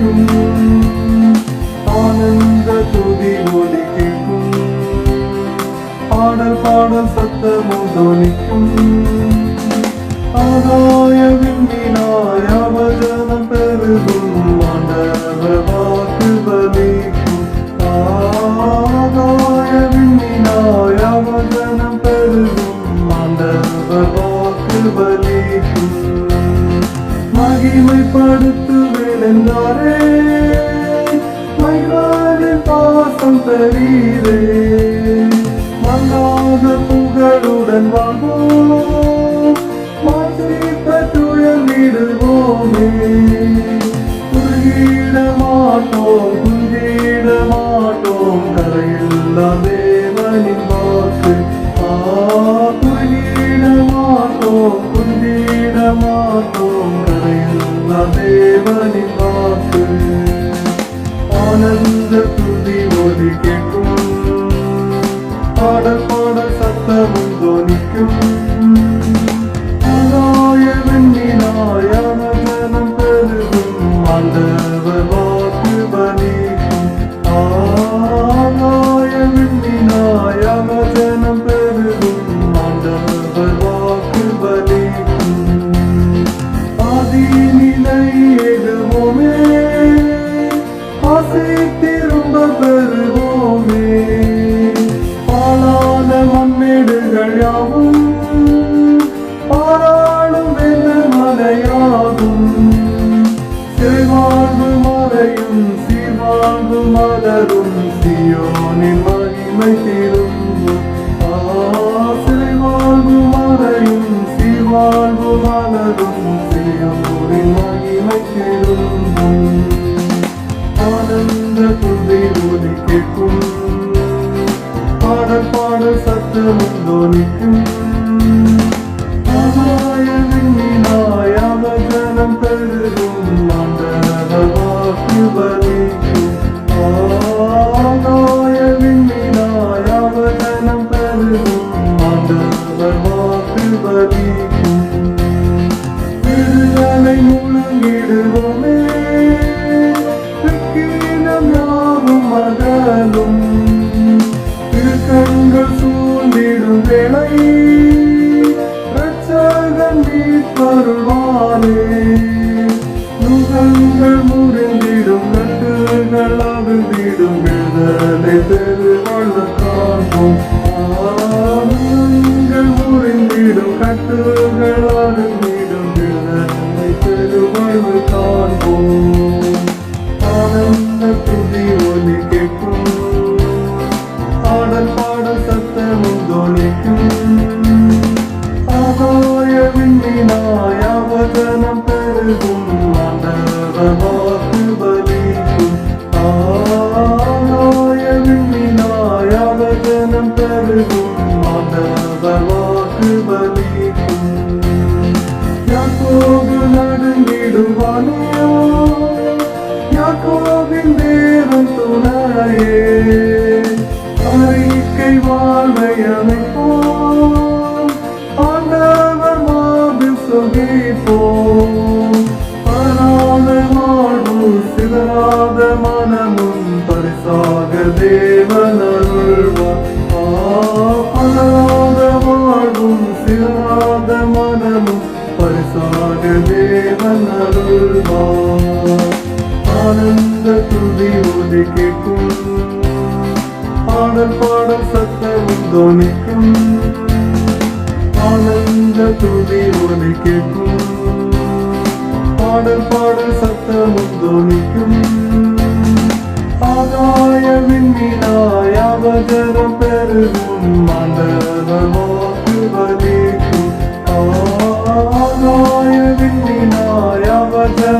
கேட்கும் ஆனந்த துதி ஒலி கேட்கும் பாடல் பாடல் சத்தமும் தொனிக்கும் ஆதாய விண்ணினாய் அவதனம் பெருகும் ஆண்டவர் வாக்கு பலிக்கும். ஆதாய விண்ணினாய் அவதனம் பெருகும் ஆண்டவர் வாக்கு பலிக்கும். மகிமைப்படுத்தும் என்றாரே. மகிழ்வானின் பாசம் பெரியதே மல்லாத புகழுடன் வாழ்வோம். மாற்றி பெற்றுயர்ந்திடுவோமே குறுகிட மாட்டோம் குஞ்சிட மாட்டோம். கரையில்லா தேவனின் வாக்கு. ஆ குறுகிட மாட்டோம் குஞ்சிட மாட்டோம். கரையில்லா தேவனின் கேட்கும் பாடல் பாடல் சத்தமும் துவனிக்கும் ஆகாய வெண்ணினாய் அனந்தனம் பெருகும் ஆண்டவர் வாக்கு பலிக்கும் ஆகாய வெண்ணினாய் பெருகும் ஆண்டவர் வாக்கு பலிக்கும் ஆதி நிலை எதுவுமே ஆசை திரும்பும் ஆசை வாழ்வு மறையும் சீர்வாழ்வு விடுதலை முழங்கிடுவோமே. நம் யாவும் அகலும் திருக்கண்கள் சூழ்ந்திடும் வேளை. ரட்சகன் மீட்பருள்வானே நுகங்கள் முறிந்திடும் நட்டுகள் அவிழ்ந்திடும். விடுதலை பெருவள்ள காண்போம். ஆங்கள் முறிந்திடும் கட்டுகள் அருந்திடும் ஆடல் பாடும் சத்தமும் தோணிக்கும் ஆகாய விண்ணினாய் அவதனம் பெருகும் ஆண்டவர் பலிக்கும் ஆகாய விண்ணினாய் அவதனம் பெருகும் ஆண்டவர் பலிக்கும் யாக்கோபு நடுங்கிடுவானையோ யாக்கோபின் தேவன் துணையே. சுகிப்போம் பராத வாழ்வு சிதறாத மனமும் பரிசாக தேவன் அருள்வார் ஆ, பராத சிதறாத மனமும் பரிசாக தேவன் அருள்வார் ஆனந்த துதி பாடல் பாடல் சத்தமும் ஆனந்த துதி ஒலி கேட்கும். பாடல் பாடல் சத்தமும் துணிக்கும் ஆகாய விண்மீனாய் அவதரம் பெருகும் மண்டலமோக்கு வலிக்கும் ஆகாய விண்மீனாய் அவதரம்